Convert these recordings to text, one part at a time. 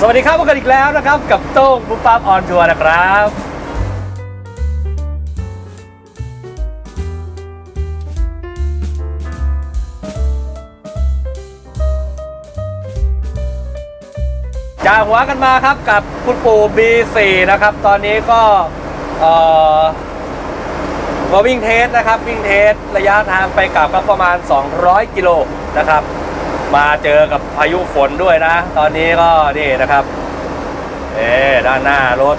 สวัสดีครับพบกันอีกแล้วนะครับ กับโต้งปุ๊บปั๊บออนทัวร์นะครับจ่าหัวกันมาครับกับคุณปู่ B4 นะครับ ตอนนี้ก็เอ่อมาวิ่งเทสนะครับ วิ่งเทสระยะทางไปกลับก็ประมาณ 200 กิโลนะครับ มาเจอกับพายุฝนด้วยนะ ตอนนี้ก็นี่นะครับ เอ๊ด้านหน้ารถ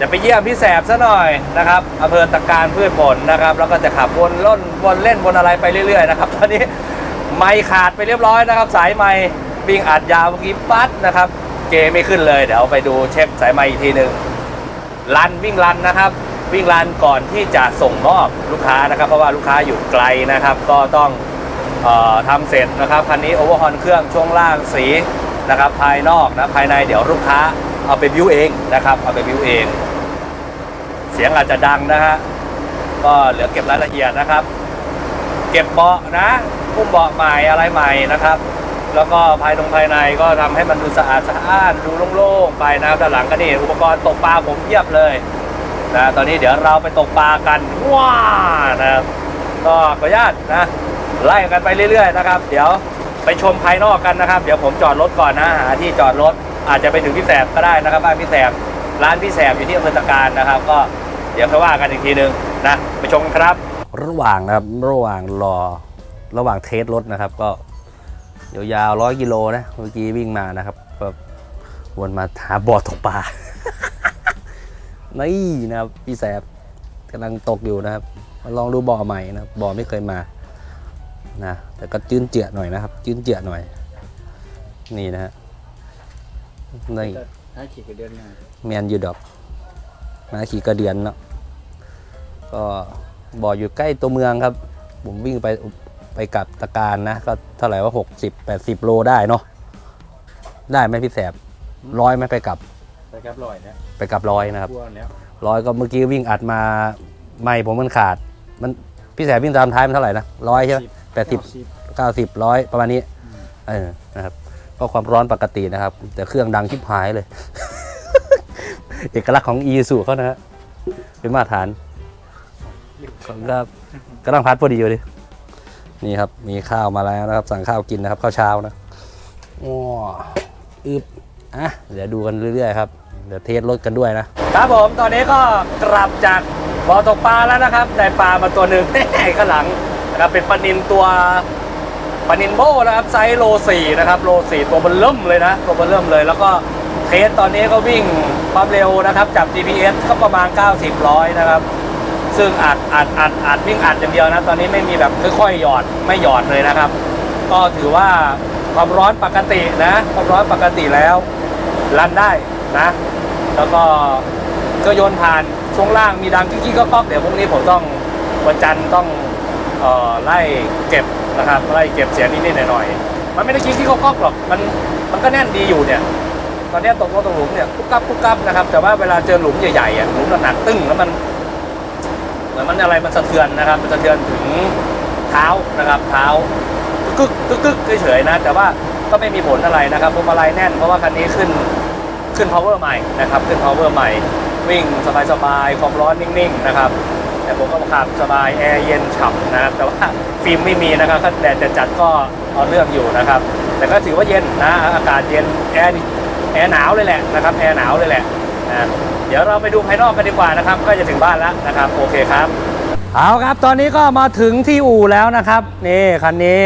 จะไปเยี่ยมพี่แสบซะหน่อยนะครับอำเภอตะการพืชผลนะครับ แล้วก็จะขับวนล่นวนเล่นวนอะไรไปเรื่อยๆนะครับ ตอนนี้ไม่ขาดไปเรียบร้อยนะครับ สายไม้วิ่งอัดยาวเมื่อกี้ปัดนะครับ เกไม่ขึ้นเลยเดี๋ยวไปดูเช็คสายไม้อีกทีหนึ่งรันวิ่งรันนะครับ วิ่งรันก่อนที่จะส่งมอบลูกค้านะครับ เพราะว่าลูกค้าอยู่ไกลนะครับ ก็ต้อง ทำเสร็จนะครับคันนี้โอเวอร์ฮอนเครื่องช่วงล่างสีนะครับภายนอกนะภายในเดี๋ยวลูกค้าเอาไปบิวเองนะครับเอาไปบิวเอง เสียงอาจจะดังนะฮะก็เหลือเก็บรายละเอียดนะครับ เก็บเบาะนะพุ่มเบาะใหม่อะไรใหม่นะครับ แล้วก็ภายตรงภายในก็ทำให้มันดูสะอาดสะอ้านดูโล่งๆไปนะครับด้านหลังก็นี่อุปกรณ์ตกปลาผมเยียบเลยนะตอนนี้เดี๋ยวเราไปตกปลากันว้านะครับก็ขออนุญาตนะ ไล่กันไปเรื่อยๆนะครับ เดี๋ยวไปชมภายนอกกันนะครับ เดี๋ยวผมจอดรถก่อนนะหาที่จอดรถอาจจะไปถึงพี่แสบก็ได้นะครับบ้านพี่แสบร้านพี่แสบอยู่ที่อำเภอตะการนะครับ ก็เดี๋ยวค่อยว่ากันอีกทีนึงนะไปชมกันครับ ระหว่างนะครับระหว่างรอระหว่างเทสรถนะครับ ก็ยาวๆร้อยกิโลนะเมื่อกี้วิ่งมานะครับก็วนมาหาบ่อตกปลานี่นะครับพี่แสบกำลังตกอยู่นะครับลองดูบ่อใหม่นะบบ่อไม่เคยมา นะแต่ก็จื้นเจียหน่อยนะครับ จื้นเจียหน่อย นี่นะฮะนี่ถ้าขี่ไปเดือนหน้าแมนยูดอกมาขี่กระเดือนเนาะก็บ่ออยู่ใกล้ตัวเมืองครับ ผมวิ่งไปไปกลับตะการนะ ก็เท่าไหร่ว่า 60 80 โลได้เนาะได้ไหมพี่แสบร้อยไหมไปกลับ ไปครับลอยเนี่ยไปกลับร้อยนะครับกลัวแล้วร้อยก็เมื่อกี้วิ่งอัดมาไม่ผมมันขาด มันพี่แสบวิ่งตามท้ายมันเท่าไหร่นะร้อยใช่ไหม แปดสิบเก้าสิบร้อยประมาณนี้เออนะครับก็ความร้อนปกตินะครับ แต่เครื่องดังชิบหายเลย เอกลักษณ์ของอีสูเขานะฮะเป็นมาตรฐานก็ก็ต้องพัดพอดีอยู่ดินี่ครับ มีข้าวมาแล้วนะครับ สั่งข้าวกินนะครับ ข้าวเช้านะว้าอึบอะเดี๋ยวดูกันเรื่อยๆครับเดี๋ยวเทสรถกันด้วยนะครับผมตอนนี้ก็กลับจากบ่อตกปลาแล้วนะครับ ได้ปลามาตัวหนึ่งข้างหลัง นะครับเป็นปลานินตัวปานินโบนะครับไซส์โลสี่นะครับโลสี่ตัวเบนเริ่มเลยนะตัวเบนเริ่มเลย แล้วก็เทสตอนนี้ก็วิ่งความเร็วนะครับจับ GPS ก็ประมาณ 90ร้อยนะครับ ซึ่งอัดอัดอัดอัดวิ่งอัดอย่างเดียวนะตอนนี้ไม่มีแบบค่อยๆหยอดไม่หยอดเลยนะครับ ก็ถือว่าความร้อนปกตินะความร้อนปกติแล้วรันได้นะ แล้วก็ก็โยนผ่านช่วงล่างมีดังกิ๊กๆก็ก๊อกเดี๋ยวพรุ่งนี้ผมต้องวันจันทร์ต้อง อ่อไล่เก็บนะครับไล่เก็บเสียงนิดๆหน่อยๆมันไม่ได้กิ๊กๆก็ก๊อกหรอกมันมันก็แน่นดีอยู่เนี่ยตอนนี้ตกลงตกหลุมเนี่ยกุ๊กกับกุ๊กกับนะครับแต่ว่าเวลาเจอหลุมใหญ่ๆอะหลุมหนักๆตึ้งแล้วมันเหมือนมันอะไรมันสะเทือนนะครับมันสะเทือนถึงเท้านะครับเท้ากึกกึกกึกกึกเฉยๆนะ แต่ว่าก็ไม่มีผลอะไรนะครับพวงมาลัยแน่นเพราะว่าคันนี้ขึ้นขึ้น power ใหม่นะครับขึ้น power ใหม่วิ่งสบายๆความร้อนนิ่งๆนะครับ แต่ผมก็ขับสบายแอร์เย็นฉ่ำนะครับแต่ว่าฟิล์มไม่มีนะครับถ้าแดดจะจัดก็เอาเรื่องอยู่นะครับ แต่ก็ถือว่าเย็นนะอากาศเย็นแอร์แอร์หนาวเลยแหละนะครับแอร์หนาวเลยแหละนะเดี๋ยวเราไปดูภายนอกกันดีกว่านะครับ ก็จะถึงบ้านแล้วนะครับโอเคครับเอาครับตอนนี้ก็มาถึงที่อู่แล้วนะครับนี่คันนี้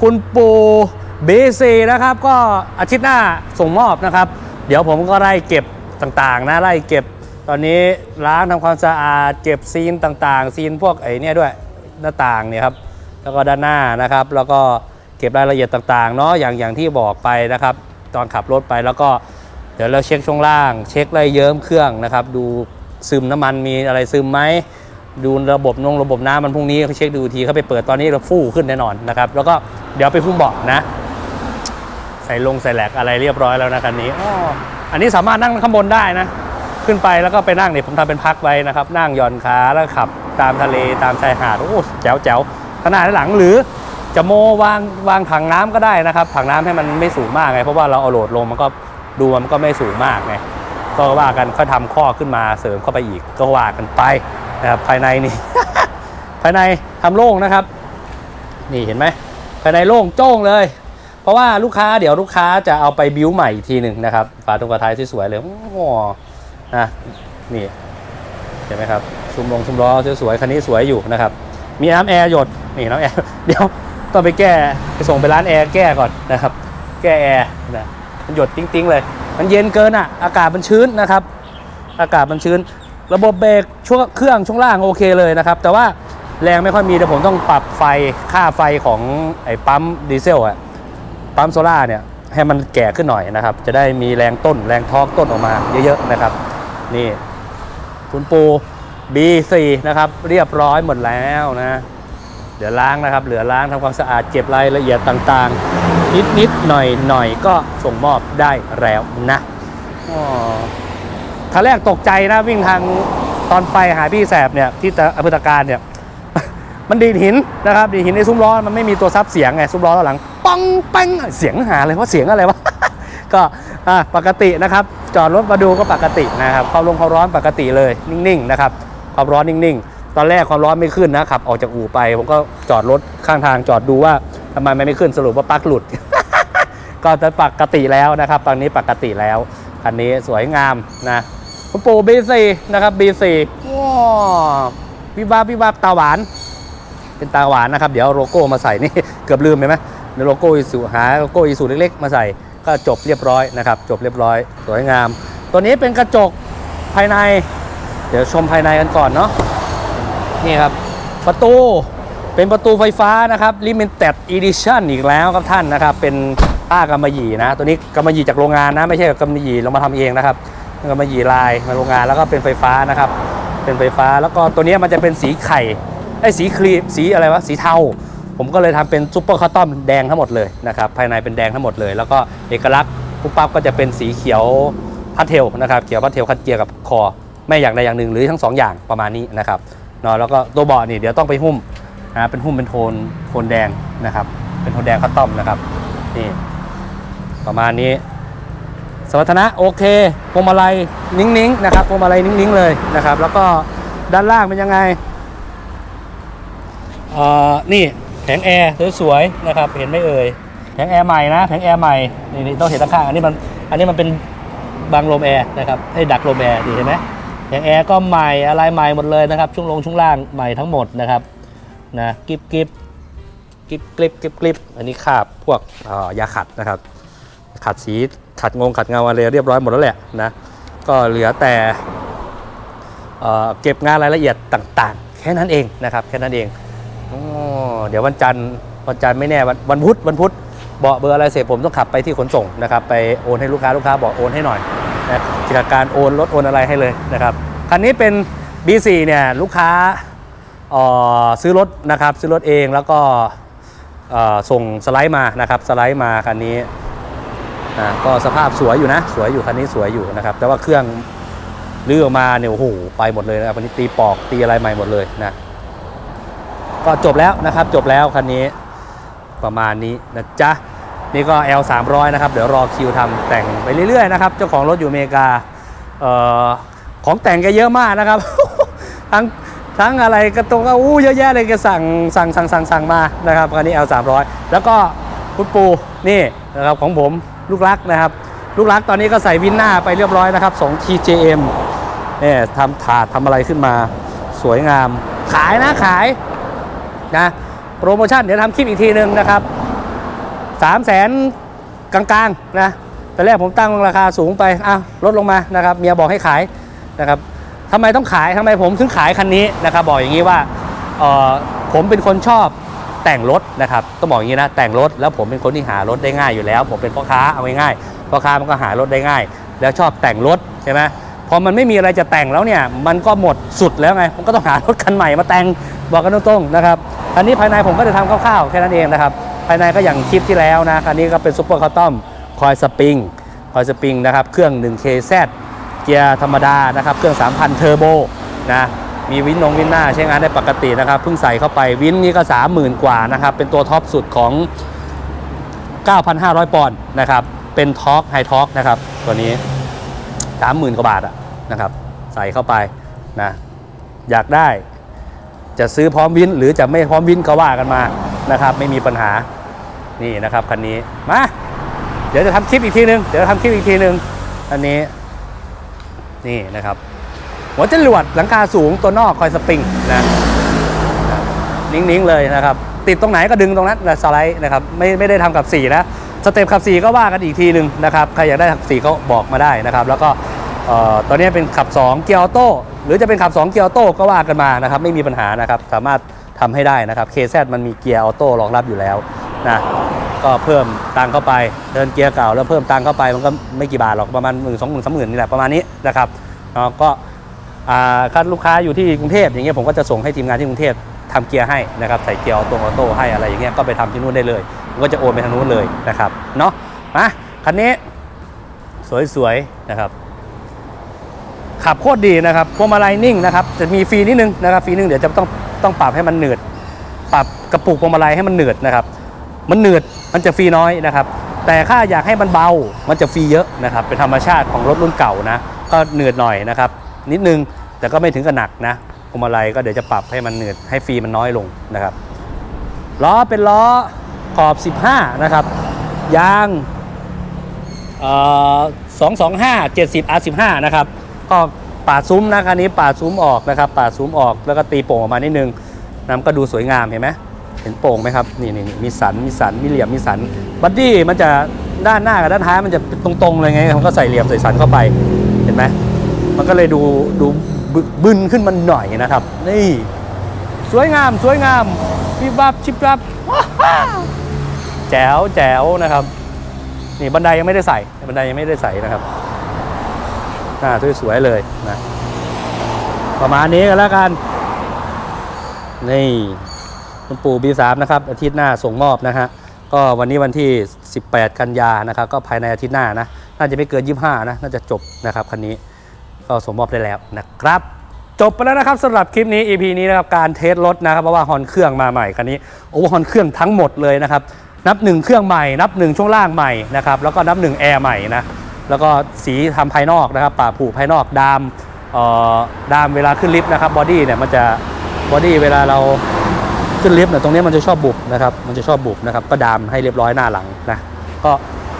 คุณปูบีซีนะครับก็อาทิตย์หน้าส่งมอบนะครับ เดี๋ยวผมก็ไล่เก็บต่างๆนะไล่เก็บ ตอนนี้ล้างทำความสะอาดเก็บซีนต่างๆ ซีนพวกไอ้นี่ด้วยหน้าต่างเนี่ยครับแล้วก็ด้านหน้านะครับ แล้วก็เก็บรายละเอียดต่างๆเนาะอย่างอย่างที่บอกไปนะครับ ตอนขับรถไปแล้วก็เดี๋ยวเราเช็คช่วงล่าง เช็คไรเยิ้มเครื่องนะครับ ดูซึมน้ำมันมีอะไรซึมไหมดูระบบนงระบบน้ำมันพรุ่งนี้เขาเช็คดูทีเขาไปเปิดตอนนี้เราฟู่ขึ้นแน่นอนนะครับ แล้วก็เดี๋ยวไปพุ่มเบาะนะ ใส่ลงใส่แหลกอะไรเรียบร้อยแล้วนะคันนี้อ้ออันนี้สามารถนั่งข้างบนได้นะ ขึ้นไปแล้วก็ไปนั่งเนี่ยผมทำเป็นพักไว้นะครับ นั่งย่อนขาแล้วขับตามทะเลตามชายหาดโอ้แจ๋วแจ๋วขางหนาดหลังหรือจะโมวางวางถังน้ำก็ได้นะครับ ถังน้ำให้มันไม่สูงมากไงเพราะว่าเราเอาโหลดลงมันก็ดูมันก็ไม่สูงมากไงก็ว่ากันค่อยทำข้อขึ้นมาเสริมเข้าไปอีกก็ว่ากันไปนะครับภายในนี่ ภายในทำโล่งนะครับ นี่เห็นไหมภายในโล่งโจ้งเลย เพราะว่าลูกค้าเดี๋ยวลูกค้าจะเอาไปบิวใหม่อีกทีหนึ่งนะครับฝาตรงกระท้ายสวยๆเลยโอ้ นะนี่เห็นไหมครับชุมลงชุมล้อสวยๆคันนี้สวยอยู่นะครับ มีน้ำแอร์หยดนี่น้ำแอร์เดี๋ยวต้องไปแก้ไปส่งไปร้านแอร์แก้ก่อนนะครับ แก้แอร์นะมันหยดติ้งๆเลย มันเย็นเกินอะ อากาศมันชื้นนะครับ อากาศมันชื้น ระบบเบรกช่วงเครื่องช่วงล่างโอเคเลยนะครับ แต่ว่าแรงไม่ค่อยมีเดี๋ยวผมต้องปรับไฟค่าไฟของไอ้ปั๊มดีเซลอะปั๊มโซล่าเนี่ยให้มันแก่ขึ้นหน่อยนะครับ จะได้มีแรงต้นแรงทอกต้นออกมาเยอะๆนะครับ นี่ คุณปู B4 นะครับ เรียบร้อยหมดแล้วนะ เหลือล้างนะครับ เหลือล้างทำความสะอาดเก็บรายละเอียดต่างๆ นิดๆหน่อยๆก็ส่งมอบได้แล้วนะอ๋อครั้งแรกตกใจนะวิ่งทางตอนไปหาพี่แสบเนี่ยที่ตะอำเภอตะการเนี่ย มันดีดหินนะครับดีดหินในซุ้มล้อมันไม่มีตัวซับเสียงไงซุ้มล้อด้านหลังปังปังเสียงหาเลยว่าเสียงอะไรวะ ก็ปกตินะครับจอดรถมาดูก็ปกตินะครับความลงความร้อนปกติเลยนิ่งๆนะครับความร้อนนิ่งๆ ตอนแรกความร้อนไม่ขึ้นนะขับออกจากอู่ไป ผมก็จอดรถข้างทางจอดดูว่าทำไมมันไม่ขึ้นสรุปว่าปลั๊กหลุด ก็จะปกติแล้วนะครับ ตอนนี้ปกติแล้วคันนี้สวยงามนะคุณปู่ B4 นะครับ B4 ว้าววิบวับวิบวับตาหวาน เป็นตาหวานนะครับ เดี๋ยวเอาโลโก้มาใส่นี่ เกือบลืมไปไหมเดี๋ยวโลโก้อีสูหาโลโก้อีสูเล็กๆ มาใส่ ก็จบเรียบร้อยนะครับ จบเรียบร้อยสวยงาม ตัวนี้เป็นกระจกภายใน เดี๋ยวชมภายในกันก่อนเนาะนี่ครับ ประตูเป็นประตูไฟฟ้านะครับ Limited Edition อีกแล้วครับท่านนะครับ เป็นผ้ากำมะหยี่นะ ตัวนี้กำมะหยี่จากโรงงานนะ ไม่ใช่กำมะหยี่เรามาทำเองนะครับกำมะหยี่ลายมาโรงงานแล้วก็เป็นไฟฟ้านะครับ เป็นไฟฟ้าแล้วก็ตัวนี้มันจะเป็นสีไข่ไอ้สีครีมสีอะไรวะสีเทา ผมก็เลยทำเป็นซุปเปอร์คัสตอมแดงทั้งหมดเลยนะครับภายในเป็นแดงทั้งหมดเลย แล้วก็เอกลักษณ์ปุ๊บปั๊บก็จะเป็นสีเขียวพัดเทลนะครับเขียวพัดเทลคัดเกียร์กับคอ ไม่อย่างใดอย่างหนึ่งหรือทั้งสองอย่างประมาณนี้นะครับเนาะแล้วก็ตัวเบาะนี่เดี๋ยวต้องไปหุ้มนะเป็นหุ้มเป็นโทนโทนแดงนะครับ เป็นโทนแดงคัสตอมนะครับนี่ประมาณนี้ สมรรถนะโอเคพวงมาลัยนิ่งๆนะครับพวงมาลัยนิ่งๆเลยนะครับ แล้วก็ด้านล่างเป็นยังไงเอ่อนี่ แผงแอร์สวยๆนะครับเห็นไหมเอ่ยแผงแอร์ใหม่นะแผงแอร์ใหม่นี่ต้องเห็นข้างๆอันนี้มันอันนี้มันเป็นบังลมแอร์นะครับให้ดักลมแอร์ดีเห็นไหมแผงแอร์ก็ใหม่อะไรใหม่หมดเลยนะครับช่วงลงช่วงล่างใหม่ทั้งหมดนะครับนะกิบกิบกิบกลิบกิบกลิบอันนี้คาบพวกยาขัดนะครับ ขัดสีขัดงงขัดเงาอะไรเรียบร้อยหมดแล้วแหละนะก็เหลือแต่เก็บงานรายละเอียดต่างๆ แค่นั้นเองนะครับแค่นั้นเอง ออเดี๋ยววันจันทร์วันจันทร์ไม่แน่วันวันพุธวันพุธเบาะเบอร์อะไรเสร็จผมต้องขับไปที่ขนส่งนะครับไปโอนให้ลูกค้าลูกค้าบอกโอนให้หน่อยนะจากการโอนรถโอนอะไรให้เลยนะครับคันนี้เป็น B4 เนี่ยลูกค้าซื้อรถนะครับซื้อรถเองแล้วก็ส่งสไลด์มานะครับสไลด์มาคันนี้อ่าก็สภาพสวยอยู่นะ สวยอยู่คันนี้สวยอยู่นะครับ แต่ว่าเครื่องลื้อออกมาเนี่ยโอ้โหไปหมดเลยนะครับวันนี้ตีปอกตีอะไรใหม่หมดเลยนะ ก็จบแล้วนะครับ จบแล้วคันนี้ประมาณนี้นะจ๊ะ นี่ก็ L 3 0 0นะครับ เดี๋ยวรอคิวทำแต่งไปเรื่อยๆนะครับ เจ้าของรถอยู่อเมริกาเอ่อของแต่งแกเยอะมากนะครับ ทั้งทั้งอะไรกระตรงก็อู้เยอะแยะเลยแกสั่งสั่งสั่งสั่งสั่งมานะครับคันนี้ L 3 0 0แล้วก็คุณปูนี่นะครับของผมลูกรักนะครับ ลูกรักตอนนี้ก็ใส่วินหน้าไปเรียบร้อยนะครับ2 TJM เนี่ยทำถาดทำอะไรขึ้นมา สวยงาม ขายนะขาย นะโปรโมชั่นเดี๋ยวทำคลิปอีกทีหนึ่งนะครับ3 0 0แสนกลางๆนะแต่แรกผมตั้งราคาสูงไปอ้าวลดลงมานะครับเมียบอกให้ขายนะครับทำไมต้องขายทำไมผมถึงขายคันนี้นะครับบอกอย่างนี้ว่าเออผมเป็นคนชอบแต่งรถนะครับต้องบอกอย่างนี้นะแต่งรถแล้วผมเป็นคนที่หารถได้ง่ายอยู่แล้ว ผมเป็นพ่อค้าเอาง่ายๆพ่อค้ามันก็หารถได้ง่าย แล้วชอบแต่งรถใช่ไหมพอมันไม่มีอะไรจะแต่งแล้วเนี่ยมันก็หมดสุดแล้วไงมันก็ต้องหารถคันใหม่มาแต่ง บอกกันตรงๆนะครับ อันนี้ภายในผมก็จะทำคร่าวๆแค่นั้นเองนะครับ ภายในก็อย่างคลิปที่แล้วนะคันนี้ก็เป็นซุปเปอร์คาร์ตอมคอยสปริงคอยสปริงนะครับ เครื่อง 1KZ เกียร์ธรรมดานะครับ เครื่อง 3,000 เทอร์โบนะ มีวินนงวินหน้าใช้งานได้ปกตินะครับ เพิ่งใส่เข้าไปวินนี้ก็ 30,000 กว่านะครับ เป็นตัวท็อปสุดของ 9,500 ปอนด์นะครับ เป็นทอร์กไฮทอร์กนะครับ ตัวนี้ 30,000 กว่าบาทอะนะครับ ใส่เข้าไปนะ อยากได้ จะซื้อพร้อมวินหรือจะไม่พร้อมวินก็ว่ากันมานะครับ ไม่มีปัญหานี่นะครับคันนี้มาเดี๋ยวจะทำคลิปอีกทีนึงเดี๋ยวทำคลิปอีกทีนึงอันนี้นี่นะครับ หัวจรวดหลังคาสูงตัวนอกคอยสปริงนะนิ่งๆเลยนะครับ ติดตรงไหนก็ดึงตรงนั้นนะสไลด์นะครับไม่ไม่ได้ทำกับสีนะสเต็ปขับสีก็ว่ากันอีกทีหนึ่งนะครับใครอยากได้ขับสีก็บอกมาได้นะครับ แล้วก็ตอนนี้เป็นขับ 2 เกียร์ออโต้ หรือจะเป็นขับ 2 เกียร์ออโต้ก็ว่ากันมานะครับไม่มีปัญหานะครับสามารถทำให้ได้นะครับ KZ มันมีเกียร์ออโต้รองรับอยู่แล้วนะก็เพิ่มตังเข้าไปเดินเกียร์เก่าแล้วเพิ่มตังเข้าไปมันก็ไม่กี่บาทหรอกประมาณหมื่นสองหมื่นสามหมื่นนี่แหละประมาณนี้นะครับเนาะก็อ่าถ้าลูกค้าอยู่ที่กรุงเทพอย่างเงี้ยผมก็จะส่งให้ทีมงานที่กรุงเทพทำเกียร์ให้นะครับใส่เกียร์ออโต้ออโต้ให้อะไรอย่างเงี้ยก็ไปทำที่นู่นได้เลยก็จะโอนไปทางนู้นเลยนะครับเนาะมาคันนี้สวยๆนะครับ ขับโคตรดีนะครับพวงมาลัยนิ่งนะครับจะมีฟรีนิดนึงนะครับฟรีนิดนึงเดี๋ยวจะต้องต้องปรับให้มันหนืดปรับกระปุกพวงมาลัยให้มันหนืดนะครับ มันหนืดมันจะฟรีน้อยนะครับ แต่ถ้าอยากให้มันเบามันจะฟรีเยอะนะครับ เป็นธรรมชาติของรถรุ่นเก่านะ ก็หนืดหน่อยนะครับ นิดนึงแต่ก็ไม่ถึงกับหนักนะพวงมาลัยก็เดี๋ยวจะปรับให้มันหนืดให้ฟรีมันน้อยลงนะครับล้อเป็นล้อขอบ 15 นะครับ ยางเอ่อ225 70 R15 นะครับ ก็ปาดซุ้มนะคันนี้ปาดซุ้มออกนะครับปาดซุ้มออกแล้วก็ตีโป่งออกมานิดนึงน้ำก็ดูสวยงามเห็นไหมเห็นโป่งไหมครับนี่นี่นี่มีสันมีสันมีเหลี่ยมมีสันบัดดี้มันจะด้านหน้ากับด้านท้ายมันจะตรงๆเลยไงมันก็ใส่เหลี่ยมใส่สันเข้าไปเห็นไหมมันก็เลยดูดูบึบึนขึ้นมาหน่อยนะครับ นี่สวยงามสวยงามชิบบับชิบบับแจ๋วแจ๋วนะครับ นี่บันไดยังไม่ได้ใส่บันไดยังไม่ได้ใส่นะครับ หน้าสวยๆเลยนะประมาณนี้กันแล้วกัน นี่คุณปู่ B3 นะครับ อาทิตย์หน้าส่งมอบนะฮะก็วันนี้วันที่ 18 กันยานะครับ ก็ภายในอาทิตย์หน้านะ น่าจะไม่เกิน 25 นะ น่าจะจบนะครับคันนี้ก็ส่งมอบได้แล้วนะครับ จบไปแล้วนะครับสำหรับคลิปนี้ EP นี้นะครับการเทสรถนะครับเพราะว่าฮอนเครื่องมาใหม่คันนี้โอเวอร์ฮอนเครื่องทั้งหมดเลยนะครับนับหนึ่งเครื่องใหม่ นับหนึ่งช่วงล่างใหม่นะครับแล้วก็นับหนึ่งแอร์ใหม่นะ แล้วก็สีทำภายนอกนะครับป่าผูภายนอกดามเอ่อดามเวลาขึ้นลิฟต์นะครับบอดี้เนี่ยมันจะบอดี้เวลาเราขึ้นลิฟต์เนี่ยตรงนี้มันจะชอบบุบนะครับมันจะชอบบุบนะครับก็ดามให้เรียบร้อยหน้าหลังนะก็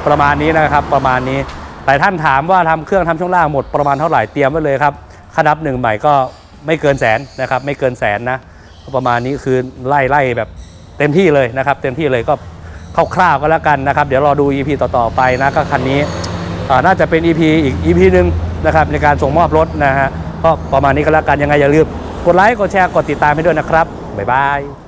ประมาณนี้นะครับประมาณนี้หลายท่านถามว่าทำเครื่องทำช่วงล่างหมดประมาณเท่าไหร่เตรียมไว้เลยครับค่านับหนึ่งใหม่ก็ไม่เกินแสนนะครับไม่เกินแสนนะก็ประมาณนี้คือไล่ไล่แบบเต็มที่เลยนะครับ เต็มที่เลยก็คร่าวๆก็แล้วกันนะครับ เดี๋ยวรอดู EP ต่อๆไปนะก็คันนี้ น่าจะเป็น EP อีก EP หนึ่งนะครับในการส่งมอบรถนะฮะก็ประมาณนี้ก็แล้วกันยังไงอย่าลืมกดไลค์กดแชร์กดติดตามให้ด้วยนะครับบ๊ายบาย